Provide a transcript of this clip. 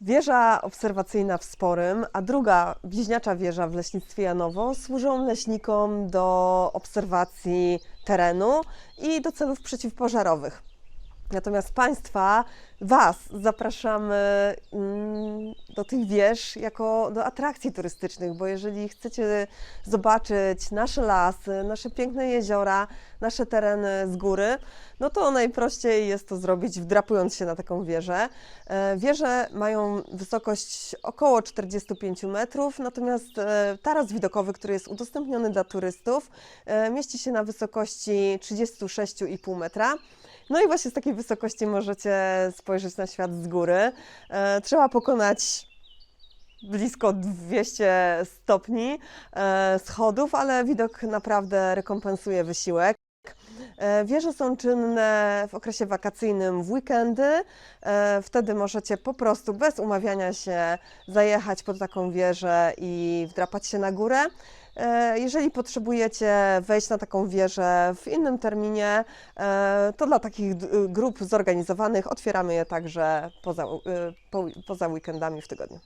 Wieża obserwacyjna w Sporym, a druga bliźniacza wieża w leśnictwie Janowo służą leśnikom do obserwacji terenu i do celów przeciwpożarowych. Natomiast Państwa, Was zapraszamy mm, do tych wież jako do atrakcji turystycznych, bo jeżeli chcecie zobaczyć nasze lasy, nasze piękne jeziora, nasze tereny z góry, no to najprościej jest to zrobić wdrapując się na taką wieżę. E, Wieże mają wysokość około 45 metrów, natomiast e, taras widokowy, który jest udostępniony dla turystów, e, mieści się na wysokości 36,5 metra. No i właśnie z takiej wysokości możecie spojrzeć na świat z góry. Trzeba pokonać blisko 200 stopni e, schodów, ale widok naprawdę rekompensuje wysiłek. E, Wieże są czynne w okresie wakacyjnym w weekendy. E, Wtedy możecie po prostu bez umawiania się zajechać pod taką wieżę i wdrapać się na górę. Jeżeli potrzebujecie wejść na taką wieżę w innym terminie, to dla takich grup zorganizowanych otwieramy je także poza, po- poza weekendami w tygodniu.